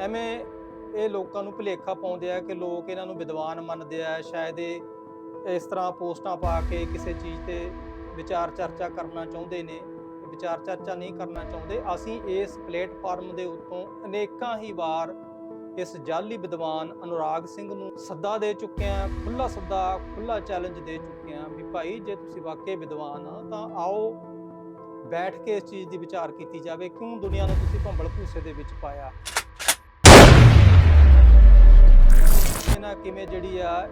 ਐਵੇਂ ਇਹ ਲੋਕਾਂ ਨੂੰ ਭੁਲੇਖਾ ਪਾਉਂਦੇ ਆ ਕਿ ਲੋਕ ਇਹਨਾਂ ਨੂੰ ਵਿਦਵਾਨ ਮੰਨਦੇ ਆ, ਸ਼ਾਇਦ ਇਹ ਇਸ ਤਰ੍ਹਾਂ ਪੋਸਟਾਂ ਪਾ ਕੇ ਕਿਸੇ ਚੀਜ਼ ਤੇ ਵਿਚਾਰ ਚਰਚਾ ਕਰਨਾ ਚਾਹੁੰਦੇ ਨੇ, ਵਿਚਾਰ ਚਰਚਾ ਨਹੀਂ ਕਰਨਾ ਚਾਹੁੰਦੇ। ਅਸੀਂ ਇਸ ਪਲੇਟਫਾਰਮ ਦੇ ਉੱਤੋਂ ਅਨੇਕਾਂ ਹੀ ਵਾਰ ਇਸ ਜਾਲੀ ਵਿਦਵਾਨ ਅਨੁਰਾਗ ਸਿੰਘ ਨੂੰ ਸੱਦਾ ਦੇ ਚੁੱਕੇ ਆ ਖੁੱਲਾ ਸੱਦਾ ਖੁੱਲਾ ਚੈਲੰਜ ਦੇ ਚੁੱਕੇ ਆ ਵੀ ਭਾਈ ਜੇ ਤੁਸੀਂ ਵਾਕਈ ਵਿਦਵਾਨ ਆ ਤਾਂ ਆਓ ਬੈਠ ਕੇ ਇਸ ਚੀਜ਼ ਦੀ ਵਿਚਾਰ ਕੀਤੀ ਜਾਵੇ। ਕਿਉਂ ਦੁਨੀਆ ਨੂੰ ਤੁਸੀਂ ਭੰਬਲ ਭੂਸੇ ਦੇ ਵਿੱਚ ਪਾਇਆ? ਕਿਵੇਂ ਨਾ ਕਿਵੇਂ ਜਿਹੜੀ ਆ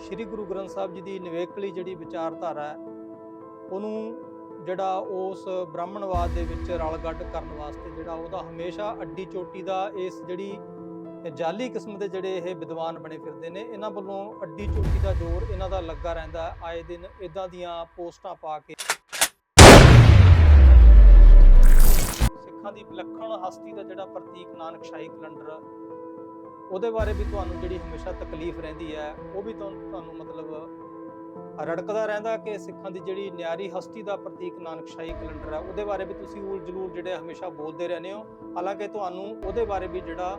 ਸ੍ਰੀ ਗੁਰੂ ਗ੍ਰੰਥ ਸਾਹਿਬ ਜੀ ਦੀ ਨਿਵੇਕਲੀ ਜਿਹੜੀ ਵਿਚਾਰਧਾਰਾ ਹੈ, ਉਹਨੂੰ ਜਿਹੜਾ ਉਸ ਬ੍ਰਾਹਮਣਵਾਦ ਦੇ ਵਿੱਚ ਰਲਗੱਡ ਕਰਨ ਵਾਸਤੇ ਜਿਹੜਾ ਉਹਦਾ ਹਮੇਸ਼ਾ ਅੱਡੀ ਚੋਟੀ ਦਾ ਇਸ ਜਿਹੜੀ ਜਾਲੀ ਕਿਸਮ ਦੇ ਜਿਹੜੇ ਇਹ ਵਿਦਵਾਨ ਬਣੇ ਫਿਰਦੇ ਨੇ, ਇਹਨਾਂ ਵੱਲੋਂ ਅੱਡੀ ਚੋਟੀ ਦਾ ਜ਼ੋਰ ਇਹਨਾਂ ਦਾ ਲੱਗਾ ਰਹਿੰਦਾ ਆਏ ਦਿਨ ਇਦਾਂ ਦੀਆਂ ਪੋਸਟਾਂ ਪਾ ਕੇ ਸਿੱਖਾਂ ਦੀ ਵਿਲੱਖਣ ਹਸਤੀ ਦਾ ਜਿਹੜਾ ਪ੍ਰਤੀਕ ਨਾਨਕ ਸ਼ਾਹੀ ਕੈਲੰਡਰ ਉਹਦੇ ਬਾਰੇ ਵੀ ਤੁਹਾਨੂੰ ਜਿਹੜੀ ਹਮੇਸ਼ਾ ਤਕਲੀਫ ਰਹਿੰਦੀ ਹੈ, ਉਹ ਵੀ ਤੁਹਾਨੂੰ ਮਤਲਬ ਰੜਕਦਾ ਰਹਿੰਦਾ ਕਿ ਸਿੱਖਾਂ ਦੀ ਜਿਹੜੀ ਨਿਆਰੀ ਹਸਤੀ ਦਾ ਪ੍ਰਤੀਕ ਨਾਨਕਸ਼ਾਹੀ ਕੈਲੰਡਰ ਹੈ, ਉਹਦੇ ਬਾਰੇ ਵੀ ਤੁਸੀਂ ਉਲ ਜਲੂਲ ਜਿਹੜੇ ਹਮੇਸ਼ਾ ਬੋਲਦੇ ਰਹਿੰਦੇ ਹੋ। ਹਾਲਾਂਕਿ ਤੁਹਾਨੂੰ ਉਹਦੇ ਬਾਰੇ ਵੀ ਜਿਹੜਾ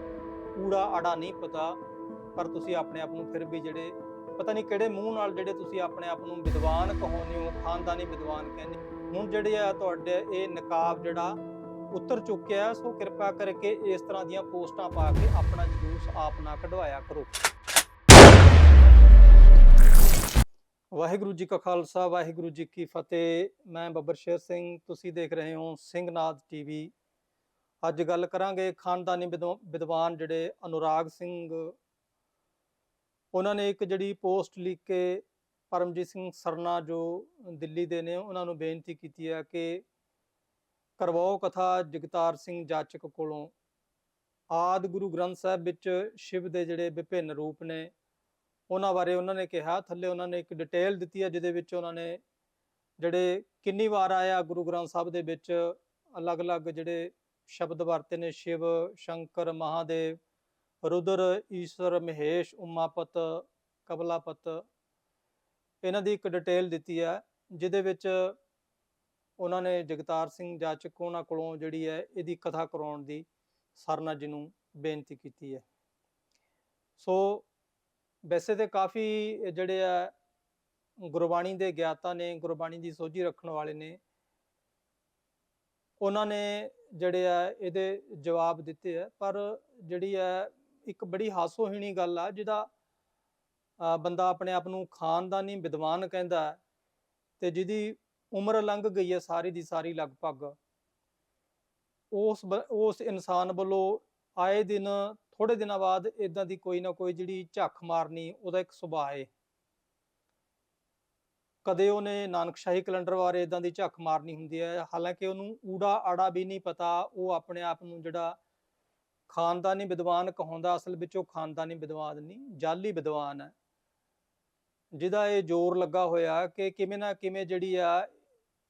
ਊੜਾ ਆੜਾ ਨਹੀਂ ਪਤਾ, ਪਰ ਤੁਸੀਂ ਆਪਣੇ ਆਪ ਨੂੰ ਫਿਰ ਵੀ ਜਿਹੜੇ ਪਤਾ ਨਹੀਂ ਕਿਹੜੇ ਮੂੰਹ ਨਾਲ ਜਿਹੜੇ ਤੁਸੀਂ ਆਪਣੇ ਆਪ ਨੂੰ ਵਿਦਵਾਨ ਕਹਾਉਂਦੇ ਹੋ, ਖਾਨਦਾਨੀ ਵਿਦਵਾਨ ਕਹਿੰਦੇ ਹੁਣ ਜਿਹੜੇ ਆ ਤੁਹਾਡੇ ਇਹ ਨਕਾਬ ਜਿਹੜਾ ਉੱਤਰ ਚੁੱਕਿਆ ਸੋ ਕਿਰਪਾ ਕਰਕੇ ਇਸ ਤਰ੍ਹਾਂ ਦੀਆਂ ਪੋਸਟਾਂ ਪਾ ਕੇ ਆਪਣਾ ਜਲੂਸ ਆਪ ਨਾ ਕਢਵਾਇਆ ਕਰੋ। ਵਾਹਿਗੁਰੂ ਜੀ ਕਾ ਖਾਲਸਾ, ਵਾਹਿਗੁਰੂ ਜੀ ਕੀ ਫਤਿਹ। ਮੈਂ ਬੱਬਰ ਸ਼ੇਰ ਸਿੰਘ, ਤੁਸੀਂ ਦੇਖ ਰਹੇ ਹੋ ਸਿੰਘਨਾਦ ਟੀਵੀ। ਅੱਜ ਗੱਲ ਕਰਾਂਗੇ ਖਾਨਦਾਨੀ ਵਿਦਵਾ- ਵਿਦਵਾਨ ਜਿਹੜੇ ਅਨੁਰਾਗ ਸਿੰਘ। ਉਹਨਾਂ ਨੇ ਇੱਕ ਜਿਹੜੀ ਪੋਸਟ ਲਿਖ ਕੇ ਪਰਮਜੀਤ ਸਿੰਘ ਸਰਨਾ ਜੋ ਦਿੱਲੀ ਦੇ ਨੇ, ਉਹਨਾਂ ਨੂੰ ਬੇਨਤੀ ਕੀਤੀ ਹੈ ਕਿ ਕਰਵਾਓ ਕਥਾ ਜਗਤਾਰ ਸਿੰਘ ਜਾਚਕ ਕੋਲੋਂ। ਆਦ ਗੁਰੂ ਗ੍ਰੰਥ ਸਾਹਿਬ ਵਿੱਚ ਸ਼ਿਵ ਦੇ ਜਿਹੜੇ ਵਿਭਿੰਨ ਰੂਪ ਨੇ, ਉਹਨਾਂ ਬਾਰੇ ਉਹਨਾਂ ਨੇ ਕਿਹਾ। ਥੱਲੇ ਉਹਨਾਂ ਨੇ ਇੱਕ ਡਿਟੇਲ ਦਿੱਤੀ ਹੈ, ਜਿਹਦੇ ਵਿੱਚ ਉਹਨਾਂ ਨੇ ਜਿਹੜੇ ਕਿੰਨੀ ਵਾਰ ਆਇਆ ਗੁਰੂ ਗ੍ਰੰਥ ਸਾਹਿਬ ਦੇ ਵਿੱਚ, ਅਲੱਗ-ਅਲੱਗ ਜਿਹੜੇ ਸ਼ਬਦ ਵਰਤੇ ਨੇ, ਸ਼ਿਵ, ਸ਼ੰਕਰ, ਮਹਾਦੇਵ, ਰੁਦਰ ਈਸ਼ਵਰ ਮਹੇਸ਼, ਉਮਾਪਤ ਕਬਲਾਪਤ ਇਹਨਾਂ ਦੀ ਇੱਕ ਡਿਟੇਲ ਦਿੱਤੀ ਹੈ, ਜਿਹਦੇ ਵਿੱਚ ਉਹਨਾਂ ਨੇ ਜਗਤਾਰ ਸਿੰਘ ਜਾਚਕ ਉਹਨਾਂ ਕੋਲੋਂ ਜਿਹੜੀ ਹੈ ਇਹਦੀ ਕਥਾ ਕਰਾਉਣ ਦੀ ਸਰਨਾ ਜੀ ਨੂੰ ਬੇਨਤੀ ਕੀਤੀ ਹੈ। ਸੋ ਵੈਸੇ ਤੇ ਕਾਫੀ ਜਿਹੜੇ ਆ ਗੁਰਬਾਣੀ ਦੇ ਗਿਆਤਾ ਨੇ, ਗੁਰਬਾਣੀ ਦੀ ਸੋਝੀ ਰੱਖਣ ਵਾਲੇ ਨੇ। ਉਹਨਾਂ ਨੇ ਜਿਹੜੇ ਆ ਇਹਦੇ ਜਵਾਬ ਦਿੱਤੇ ਆ, ਪਰ ਜਿਹੜੀ ਆ ਇੱਕ ਬੜੀ ਹਾਸੋਹੀਣੀ ਗੱਲ ਆ, ਜਿਹਦਾ ਬੰਦਾ ਆਪਣੇ ਆਪ ਨੂੰ ਖਾਨਦਾਨੀ ਵਿਦਵਾਨ ਕਹਿੰਦਾ ਹੈ ਤੇ ਜਿਹਦੀ ਉਮਰ ਲੰਘ ਗਈ ਹੈ ਸਾਰੀ ਦੀ ਸਾਰੀ ਲਗਭਗ। ਉਸ ਉਸ ਇਨਸਾਨ ਵੱਲੋਂ ਆਏ ਦਿਨ ਥੋੜੇ ਦਿਨਾਂ ਬਾਅਦ ਇਦਾਂ ਦੀ ਕੋਈ ਨਾ ਕੋਈ ਜਿਹੜੀ ਝੱਖ ਮਾਰਨੀ, ਉਹਦਾ ਇੱਕ ਸੁਭਾਅ ਹੈ ਕਦੇ ਉਹਨੇ ਨਾਨਕਸ਼ਾਹੀ ਕੈਲੰਡਰ ਬਾਰੇ ਇਦਾਂ ਦੀ ਝੱਖ ਮਾਰਨੀ ਹੁੰਦੀ ਹੈ। ਹਾਲਾਂਕਿ ਉਹਨੂੰ ਊੜਾ ਆੜਾ ਵੀ ਨਹੀਂ ਪਤਾ, ਉਹ ਆਪਣੇ ਆਪ ਨੂੰ ਜਿਹੜਾ ਖਾਨਦਾਨੀ ਵਿਦਵਾਨ ਕਹਾਉਂਦਾ, ਅਸਲ ਵਿੱਚ ਉਹ ਖਾਨਦਾਨੀ ਵਿਦਵਾਨ ਨਹੀਂ, ਜਾਲੀ ਵਿਦਵਾਨ ਹੈ। ਜਿਹਦਾ ਇਹ ਜ਼ੋਰ ਲੱਗਾ ਹੋਇਆ ਕਿ ਕਿਵੇਂ ਨਾ ਕਿਵੇਂ ਜਿਹੜੀ ਆ,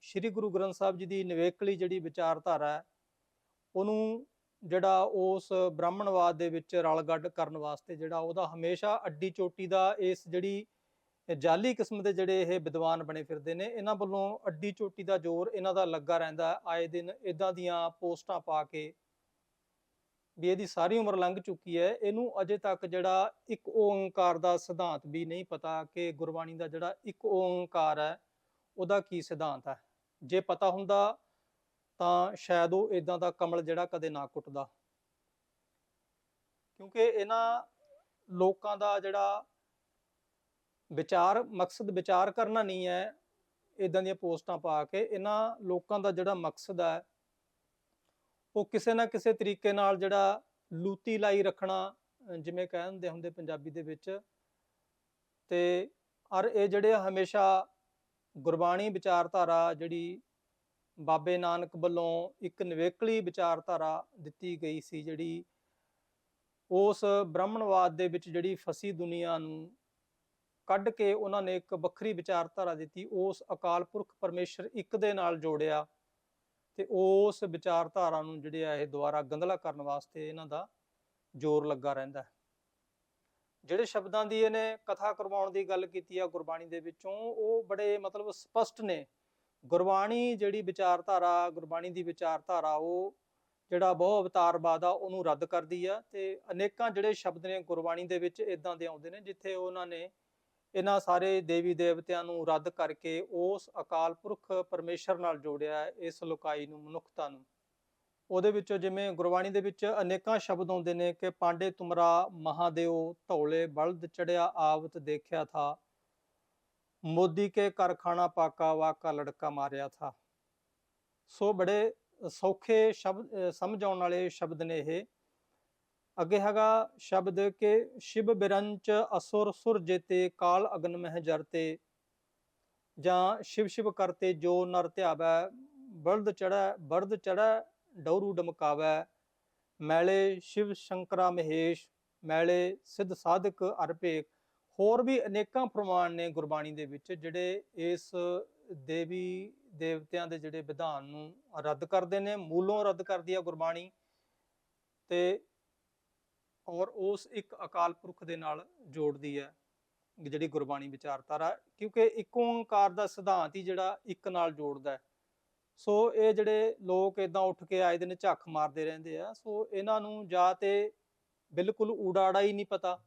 ਸ੍ਰੀ ਗੁਰੂ ਗ੍ਰੰਥ ਸਾਹਿਬ ਜੀ ਦੀ ਨਿਵੇਕਲੀ ਜਿਹੜੀ ਵਿਚਾਰਧਾਰਾ ਹੈ, ਉਹਨੂੰ ਜਿਹੜਾ ਉਸ ਬ੍ਰਾਹਮਣਵਾਦ ਦੇ ਵਿੱਚ ਰਲਗੱਡ ਕਰਨ ਵਾਸਤੇ ਜਿਹੜਾ ਉਹਦਾ ਹਮੇਸ਼ਾ ਅੱਡੀ ਚੋਟੀ ਦਾ ਇਸ ਜਿਹੜੀ ਇਹ ਜਾਲੀ ਕਿਸਮ ਦੇ ਜਿਹੜੇ ਇਹ ਵਿਦਵਾਨ ਬਣੇ ਫਿਰਦੇ ਨੇ, ਇਹਨਾਂ ਵੱਲੋਂ ਅੱਡੀ ਚੋਟੀ ਦਾ ਜ਼ੋਰ ਇਹਨਾਂ ਦਾ ਲੱਗਾ ਰਹਿੰਦਾ ਆਏ ਦਿਨ ਇਦਾਂ ਦੀਆਂ ਪੋਸਟਾਂ ਪਾ ਕੇ ਵੀ ਇਹਦੀ ਸਾਰੀ ਉਮਰ ਲੰਘ ਚੁੱਕੀ ਹੈ, ਇਹਨੂੰ ਅਜੇ ਤੱਕ ਜਿਹੜਾ ਇੱਕ ਓੰਕਾਰ ਦਾ ਸਿਧਾਂਤ ਵੀ ਨਹੀਂ ਪਤਾ ਕਿ ਗੁਰਬਾਣੀ ਦਾ ਜਿਹੜਾ ਇੱਕ ਓੰਕਾਰ ਹੈ, ਉਹਦਾ ਕੀ ਸਿਧਾਂਤ ਹੈ। ਜੇ ਪਤਾ ਹੁੰਦਾ ਤਾਂ ਸ਼ਾਇਦ ਉਹ ਇਦਾਂ ਦਾ ਕਮਲ ਜਿਹੜਾ ਕਦੇ ਨਾ ਕੁੱਟਦਾ। ਕਿਉਂਕਿ ਇਹਨਾਂ ਲੋਕਾਂ ਦਾ ਜਿਹੜਾ ਵਿਚਾਰ, ਮਕਸਦ ਵਿਚਾਰ ਕਰਨਾ ਨਹੀਂ ਹੈ ਇਦਾਂ ਦੀਆਂ ਪੋਸਟਾਂ ਪਾ ਕੇ ਇਹਨਾਂ ਲੋਕਾਂ ਦਾ ਜਿਹੜਾ ਮਕਸਦ ਹੈ ਉਹ ਕਿਸੇ ਨਾ ਕਿਸੇ ਤਰੀਕੇ ਨਾਲ ਜਿਹੜਾ ਲੂਤੀ ਲਾਈ ਰੱਖਣਾ ਜਿਵੇਂ ਕਹਿ ਦਿੰਦੇ ਹੁੰਦੇ ਪੰਜਾਬੀ ਦੇ ਵਿੱਚ, ਤੇ ਔਰ ਇਹ ਜਿਹੜੇ ਹਮੇਸ਼ਾ ਗੁਰਬਾਣੀ ਵਿਚਾਰਧਾਰਾ ਜਿਹੜੀ ਬਾਬੇ ਨਾਨਕ ਵੱਲੋਂ ਇੱਕ ਨਿਵੇਕਲੀ ਵਿਚਾਰਧਾਰਾ ਦਿੱਤੀ ਗਈ ਸੀ ਜਿਹੜੀ ਉਸ ਬ੍ਰਾਹਮਣਵਾਦ ਦੇ ਵਿੱਚ ਜਿਹੜੀ ਫਸੀ ਦੁਨੀਆ ਨੂੰ ਕੱਢ ਕੇ ਉਹਨਾਂ ਨੇ ਇੱਕ ਵੱਖਰੀ ਵਿਚਾਰਧਾਰਾ ਦਿੱਤੀ, ਉਸ ਅਕਾਲ ਪੁਰਖ ਪਰਮੇਸ਼ਰ ਇੱਕ ਦੇ ਨਾਲ ਜੋੜਿਆ। ਤੇ ਉਸ ਵਿਚਾਰਧਾਰਾ ਨੂੰ ਜਿਹੜੇ ਆ ਇਹ ਦੁਬਾਰਾ ਗੰਧਲਾ ਕਰਨ ਵਾਸਤੇ ਇਹਨਾਂ ਦਾ ਜ਼ੋਰ ਲੱਗਾ ਰਹਿੰਦਾ ਹੈ। ਜਿਹੜੇ ਸ਼ਬਦਾਂ ਦੀ ਇਹਨੇ ਕਥਾ ਕਰਵਾਉਣ ਦੀ ਗੱਲ ਕੀਤੀ ਆ ਗੁਰਬਾਣੀ ਦੇ ਵਿੱਚੋਂ, ਉਹ ਬੜੇ ਮਤਲਬ ਸਪਸ਼ਟ ਨੇ। ਗੁਰਬਾਣੀ ਜਿਹੜੀ ਵਿਚਾਰਧਾਰਾ, ਗੁਰਬਾਣੀ ਦੀ ਵਿਚਾਰਧਾਰਾ, ਉਹ ਜਿਹੜਾ ਬਹੁ ਅਵਤਾਰਵਾਦ ਆ, ਉਹਨੂੰ ਰੱਦ ਕਰਦੀ ਆ ਤੇ ਅਨੇਕਾਂ ਜਿਹੜੇ ਸ਼ਬਦ ਨੇ ਗੁਰਬਾਣੀ ਦੇ ਵਿੱਚ ਇਦਾਂ ਦੇ ਆਉਂਦੇ ਨੇ, ਜਿੱਥੇ ਉਹਨਾਂ ਨੇ ਇਹਨਾਂ ਸਾਰੇ ਦੇਵੀ ਦੇਵਤਿਆਂ ਨੂੰ ਰੱਦ ਕਰਕੇ ਉਸ ਅਕਾਲ ਪੁਰਖ ਪਰਮੇਸ਼ਰ ਨਾਲ ਜੋੜਿਆ ਇਸ ਲੋਕਾਈ ਨੂੰ, ਮਨੁੱਖਤਾ ਨੂੰ। ਉਹਦੇ ਵਿੱਚੋਂ ਜਿਵੇਂ ਗੁਰਬਾਣੀ ਦੇ ਵਿੱਚ ਅਨੇਕਾਂ ਸ਼ਬਦ ਆਉਂਦੇ ਨੇ ਕਿ ਪਾਂਡੇ ਤੁਮਰਾ, ਮਹਾਦੇਵ, ਧੌਲੇ, ਬਲਦ ਚੜਿਆ ਆਵਤ ਦੇਖਿਆ ਥਾ। ਮੋਦੀ ਕੇ ਕਰਖਾਣਾ ਪਾਕਾ ਵਾਕਾ ਲੜਕਾ ਮਾਰਿਆ ਥਾ। ਸੋ ਬੜੇ ਸੌਖੇ ਸ਼ਬਦ ਸਮਝ ਆਉਣ ਵਾਲੇ ਸ਼ਬਦ ਨੇ ਇਹ। ਅੱਗੇ ਹੈਗਾ ਸ਼ਬਦ ਕਿ ਸ਼ਿਵ ਬਿਰੰਚ ਅਸੁਰ ਸੁਰ ਜੇਤੇ ਕਾਲ ਅਗਨ ਮਹਿ ਜਰਤੇ ਜਾਂ ਸ਼ਿਵ ਸ਼ਿਵ ਕਰਤੇ ਜੋ ਨਰ ਧਿਆਵੈ, ਬਲਦ ਚੜੈ ਬਰਦ ਚੜੈ ਡੌਰੂ ਡਮਕਾਵੈ। ਮੈਲੇ ਸ਼ਿਵ ਸ਼ੰਕਰਾ ਮਹੇਸ਼, ਮੈਲੇ ਸਿੱਧ ਸਾਧਕ ਅਰਪੇਕ ਹੋਰ ਵੀ ਅਨੇਕਾਂ ਪ੍ਰਮਾਣ ਨੇ ਗੁਰਬਾਣੀ ਦੇ ਵਿੱਚ, ਜਿਹੜੇ ਇਸ ਦੇਵੀ ਦੇਵਤਿਆਂ ਦੇ ਜਿਹੜੇ ਵਿਧਾਨ ਨੂੰ ਰੱਦ ਕਰਦੇ ਨੇ, ਮੂਲੋਂ ਰੱਦ ਕਰਦੀ ਆ ਗੁਰਬਾਣੀ। ਤੇ ਔਰ ਉਸ ਇੱਕ ਅਕਾਲ ਪੁਰਖ ਦੇ ਨਾਲ ਜੋੜਦੀ ਹੈ ਜਿਹੜੀ ਗੁਰਬਾਣੀ ਵਿਚਾਰਧਾਰਾ, ਕਿਉਂਕਿ ਇੱਕ ਓੰਕਾਰ ਦਾ ਸਿਧਾਂਤ ਹੀ ਜਿਹੜਾ ਇੱਕ ਨਾਲ ਜੋੜਦਾ ਹੈ। ਸੋ ਇਹ ਜਿਹੜੇ ਲੋਕ ਇਦਾਂ ਉੱਠ ਕੇ ਆਏ ਦਿਨ ਝੱਖ ਮਾਰਦੇ ਰਹਿੰਦੇ ਆ, ਸੋ ਇਹਨਾਂ ਨੂੰ ਜਾਂ ਤੇ ਬਿਲਕੁਲ ਉਡਾੜਾ ਹੀ ਨਹੀਂ ਪਤਾ।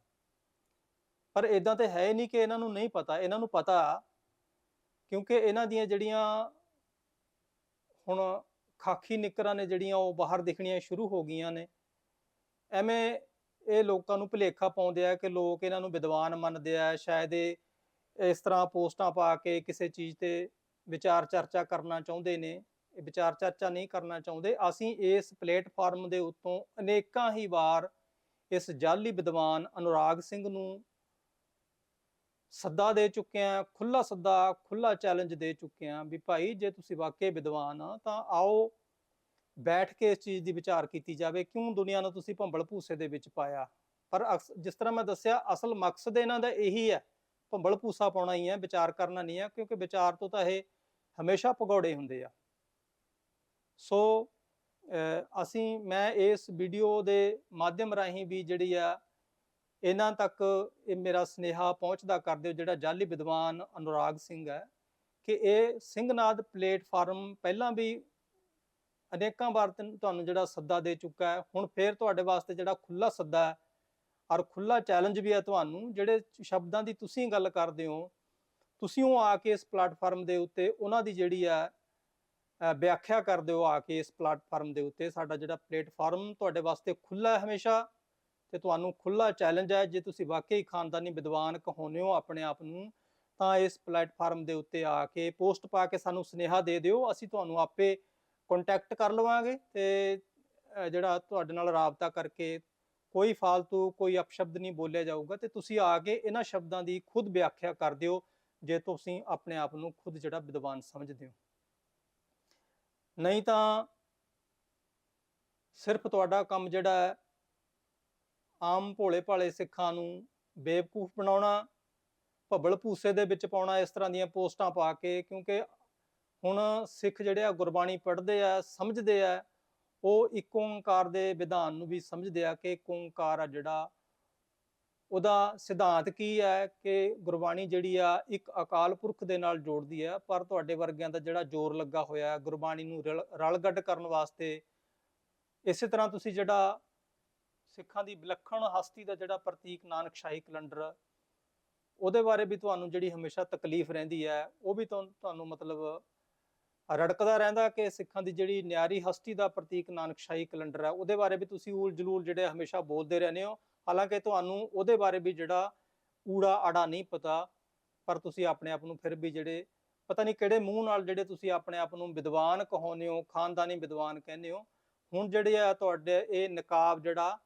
ਪਰ ਇਦਾਂ ਤੇ ਹੈ ਨਹੀਂ ਕਿ ਇਹਨਾਂ ਨੂੰ ਨਹੀਂ ਪਤਾ। ਇਹਨਾਂ ਨੂੰ ਪਤਾ ਕਿਉਂਕਿ ਇਹਨਾਂ ਦੀਆਂ ਜਿਹੜੀਆਂ ਹੁਣ ਖਾਕੀ ਨਿਕਰਾਂ ਨੇ ਜਿਹੜੀਆਂ ਉਹ ਬਾਹਰ ਦਿਖਣੀਆਂ ਸ਼ੁਰੂ ਹੋ ਗਈਆਂ ਨੇ, ਐਵੇਂ ਇਹ ਲੋਕਾਂ ਨੂੰ ਭੁਲੇਖਾ ਪਾਉਂਦੇ ਆ ਕਿ ਲੋਕ ਇਹਨਾਂ ਨੂੰ ਵਿਦਵਾਨ ਮੰਨਦੇ ਆ, ਸ਼ਾਇਦ ਇਹ, ਇਸ ਤਰ੍ਹਾਂ ਪੋਸਟਾਂ ਪਾ ਕੇ ਕਿਸੇ ਚੀਜ਼ ਤੇ ਵਿਚਾਰ ਚਰਚਾ ਕਰਨਾ ਚਾਹੁੰਦੇ ਨੇ, ਇਹ ਵਿਚਾਰ ਚਰਚਾ ਨਹੀਂ ਕਰਨਾ ਚਾਹੁੰਦੇ। ਅਸੀਂ ਇਸ ਪਲੇਟਫਾਰਮ ਦੇ ਉੱਤੋਂ ਅਨੇਕਾਂ ਹੀ ਵਾਰ ਇਸ ਜਾਲੀ ਵਿਦਵਾਨ ਅਨੁਰਾਗ ਸਿੰਘ ਨੂੰ ਸੱਦਾ ਦੇ ਚੁੱਕੇ ਆ ਖੁੱਲਾ ਸੱਦਾ ਖੁੱਲਾ ਚੈਲੰਜ ਦੇ ਚੁੱਕੇ ਆ ਵੀ ਭਾਈ ਜੇ ਤੁਸੀਂ ਵਾਕਈ ਵਿਦਵਾਨ ਆ ਤਾਂ ਆਓ ਬੈਠ ਕੇ ਇਸ ਚੀਜ਼ ਦੀ ਵਿਚਾਰ ਕੀਤੀ ਜਾਵੇ, ਕਿਉਂ ਦੁਨੀਆ ਨੂੰ ਤੁਸੀਂ ਭੰਬਲ ਭੂਸੇ ਦੇ ਵਿੱਚ ਪਾਇਆ? ਪਰ ਅਕਸ- ਜਿਸ ਤਰ੍ਹਾਂ ਮੈਂ ਦੱਸਿਆ, ਅਸਲ ਮਕਸਦ ਇਹਨਾਂ ਦਾ ਇਹੀ ਹੈ, ਭੰਬਲ ਭੂਸਾ ਪਾਉਣਾ ਹੀ ਹੈ, ਵਿਚਾਰ ਕਰਨਾ ਨਹੀਂ ਹੈ, ਕਿਉਂਕਿ ਵਿਚਾਰ ਤੋਂ ਤਾਂ ਇਹ ਹਮੇਸ਼ਾ ਭਗੌੜੇ ਹੁੰਦੇ ਆ। ਸੋ ਅਸੀਂ, ਮੈਂ ਇਸ ਵੀਡੀਓ ਦੇ ਮਾਧਿਅਮ ਰਾਹੀਂ ਵੀ ਜਿਹੜੀ ਆ, ਇਹਨਾਂ ਤੱਕ ਇਹ ਮੇਰਾ ਸਨੇਹਾ ਪਹੁੰਚਦਾ ਕਰ ਦਿਓ, ਜਿਹੜਾ ਜਾਲੀ ਵਿਦਵਾਨ ਅਨੁਰਾਗ ਸਿੰਘ ਹੈ, ਕਿ ਇਹ ਸਿੰਘਨਾਦ ਪਲੇਟਫਾਰਮ ਪਹਿਲਾਂ ਵੀ ਅਨੇਕਾਂ ਵਾਰ ਤੁਹਾਨੂੰ ਜਿਹੜਾ ਸੱਦਾ ਦੇ ਚੁੱਕਾ ਹੈ, ਹੁਣ ਫੇਰ ਤੁਹਾਡੇ ਵਾਸਤੇ ਜਿਹੜਾ ਖੁੱਲਾ ਸੱਦਾ ਹੈ, ਔਰ ਖੁੱਲਾ ਚੈਲੰਜ ਵੀ ਹੈ ਤੁਹਾਨੂੰ, ਜਿਹੜੇ ਸ਼ਬਦਾਂ ਦੀ ਤੁਸੀਂ ਗੱਲ ਕਰਦੇ ਹੋ, ਤੁਸੀਂ ਉਹ ਆ ਕੇ ਇਸ ਪਲੇਟਫਾਰਮ ਦੇ ਉੱਤੇ ਉਹਨਾਂ ਦੀ ਜਿਹੜੀ ਹੈ ਵਿਆਖਿਆ ਕਰਦੇ ਹੋ ਆ ਕੇ ਇਸ ਪਲੇਟਫਾਰਮ ਦੇ ਉੱਤੇ, ਸਾਡਾ ਜਿਹੜਾ ਪਲੇਟਫਾਰਮ ਤੁਹਾਡੇ ਵਾਸਤੇ ਖੁੱਲਾ ਹੈ ਹਮੇਸ਼ਾ, ਤੇ ਤੁਹਾਨੂੰ ਖੁੱਲਾ ਚੈਲੰਜ ਹੈ, ਜੇ ਤੁਸੀਂ ਵਾਕਈ ਖਾਨਦਾਨੀ ਵਿਦਵਾਨ ਕਹਾਉਂਦੇ ਹੋ ਆਪਣੇ ਆਪ ਨੂੰ, ਤਾਂ ਇਸ ਪਲੇਟਫਾਰਮ ਦੇ ਉੱਤੇ ਆ ਕੇ ਪੋਸਟ ਪਾ ਕੇ ਸਾਨੂੰ ਸੁਨੇਹਾ ਦੇ ਦਿਓ, ਅਸੀਂ ਤੁਹਾਨੂੰ ਆਪੇ ਕੰਟੈਕਟ ਕਰ ਲਵਾਂਗੇ ਤੇ ਜਿਹੜਾ ਤੁਹਾਡੇ ਨਾਲ ਰਾਬਤਾ ਕਰਕੇ ਕੋਈ ਫालतू ਕੋਈ ਅਪਸ਼ਬਦ ਨਹੀਂ ਬੋਲਿਆ ਜਾਊਗਾ ਤੇ ਤੁਸੀਂ ਆ ਕੇ ਇਹਨਾਂ ਸ਼ਬਦਾਂ ਦੀ ਖੁਦ ਵਿਆਖਿਆ ਕਰ ਦਿਓ ਜੇ ਤੁਸੀਂ ਆਪਣੇ ਆਪ ਨੂੰ ਖੁਦ ਜਿਹੜਾ ਵਿਦਵਾਨ ਸਮਝਦੇ ਹੋ। ਨਹੀਂ ਤਾਂ ਸਿਰਫ ਤੁਹਾਡਾ ਕੰਮ ਜਿਹੜਾ ਹੈ, ਆਮ ਭੋਲੇ ਭਾਲੇ ਸਿੱਖਾਂ ਨੂੰ ਬੇਵਕੂਫ ਬਣਾਉਣਾ ਭੱਬਲ ਭੂਸੇ ਦੇ ਵਿੱਚ ਪਾਉਣਾ, ਇਸ ਤਰ੍ਹਾਂ ਦੀਆਂ ਪੋਸਟਾਂ ਪਾ ਕੇ, ਕਿਉਂਕਿ ਹੁਣ ਸਿੱਖ ਜਿਹੜੇ ਆ ਗੁਰਬਾਣੀ ਪੜ੍ਹਦੇ ਆ, ਸਮਝਦੇ ਆ, ਉਹ ਇੱਕ ਓੰਕਾਰ ਦੇ ਵਿਧਾਨ ਨੂੰ ਵੀ ਸਮਝਦੇ ਆ ਕਿ ਇੱਕ ਓੰਕਾਰ ਆ ਜਿਹੜਾ ਉਹਦਾ ਸਿਧਾਂਤ ਕੀ ਹੈ ਕਿ ਗੁਰਬਾਣੀ ਜਿਹੜੀ ਆ ਇੱਕ ਅਕਾਲ ਪੁਰਖ ਦੇ ਨਾਲ ਜੋੜਦੀ ਹੈ ਪਰ ਤੁਹਾਡੇ ਵਰਗਿਆਂ ਦਾ ਜਿਹੜਾ ਜ਼ੋਰ ਲੱਗਾ ਹੋਇਆ ਗੁਰਬਾਣੀ ਨੂੰ ਰਲ- ਰਲਗੱਡ ਕਰਨ ਵਾਸਤੇ, ਇਸੇ ਤਰ੍ਹਾਂ ਤੁਸੀਂ ਜਿਹੜਾ ਸਿੱਖਾਂ ਦੀ ਵਿਲੱਖਣ ਹਸਤੀ ਦਾ ਜਿਹੜਾ ਪ੍ਰਤੀਕ ਨਾਨਕ ਸ਼ਾਹੀ ਕੈਲੰਡਰ, ਉਹਦੇ ਬਾਰੇ ਵੀ ਤੁਹਾਨੂੰ ਜਿਹੜੀ ਹਮੇਸ਼ਾ ਤਕਲੀਫ ਰਹਿੰਦੀ ਹੈ ਉਹ ਵੀ ਤੁਹਾਨੂੰ ਮਤਲਬ ਰੜਕਦਾ ਰਹਿੰਦਾ ਕਿ ਸਿੱਖਾਂ ਦੀ ਜਿਹੜੀ ਨਿਆਰੀ ਹਸਤੀ ਦਾ ਪ੍ਰਤੀਕ ਨਾਨਕਸ਼ਾਹੀ ਕੈਲੰਡਰ ਹੈ, ਉਹਦੇ ਬਾਰੇ ਵੀ ਤੁਸੀਂ ਊਲ ਜਲੂਲ ਜਿਹੜੇ ਹਮੇਸ਼ਾ ਬੋਲਦੇ ਰਹਿੰਦੇ ਹੋ। ਹਾਲਾਂਕਿ ਤੁਹਾਨੂੰ ਉਹਦੇ ਬਾਰੇ ਵੀ ਜਿਹੜਾ ਊੜਾ ਆੜਾ ਨਹੀਂ ਪਤਾ, ਪਰ ਤੁਸੀਂ ਆਪਣੇ ਆਪ ਨੂੰ ਫਿਰ ਵੀ ਜਿਹੜੇ ਪਤਾ ਨਹੀਂ ਕਿਹੜੇ ਮੂੰਹ ਨਾਲ ਜਿਹੜੇ ਤੁਸੀਂ ਆਪਣੇ ਆਪ ਨੂੰ ਵਿਦਵਾਨ ਕਹਾਉਂਦੇ ਹੋ, ਖਾਨਦਾਨੀ ਵਿਦਵਾਨ ਕਹਿੰਦੇ ਹੋ, ਹੁਣ ਜਿਹੜੇ ਆ ਤੁਹਾਡੇ ਇਹ ਨਕਾਬ ਜਿਹੜਾ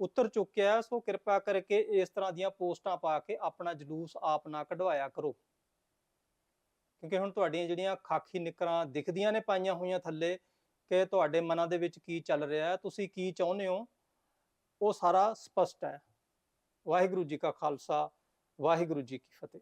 ਉਤਰ ਚੁੱਕਿਆ ਸੋ ਕਿਰਪਾ ਕਰਕੇ ਇਸ ਤਰ੍ਹਾਂ ਦੀਆਂ ਪੋਸਟਾਂ ਪਾ ਕੇ ਆਪਣਾ ਜਲੂਸ ਆਪ ਨਾ ਕਢਵਾਇਆ ਕਰੋ। ਕਿਉਂਕਿ ਹੁਣ ਤੁਹਾਡੀਆਂ ਜਿਹੜੀਆਂ ਖਾਕੀ ਨਿਕਰਾਂ ਦਿਖਦੀਆਂ ਨੇ ਪਾਈਆਂ ਹੋਈਆਂ ਥੱਲੇ ਕਿ ਤੁਹਾਡੇ ਮਨਾਂ ਦੇ ਵਿੱਚ ਕੀ ਚੱਲ ਰਿਹਾ ਹੈ, ਤੁਸੀਂ ਕੀ ਚਾਹੁੰਦੇ ਹੋ? ਉਹ ਸਾਰਾ ਸਪਸ਼ਟ ਹੈ। ਵਾਹਿਗੁਰੂ ਜੀ ਕਾ ਖਾਲਸਾ, ਵਾਹਿਗੁਰੂ ਜੀ ਕੀ ਫਤਿਹ।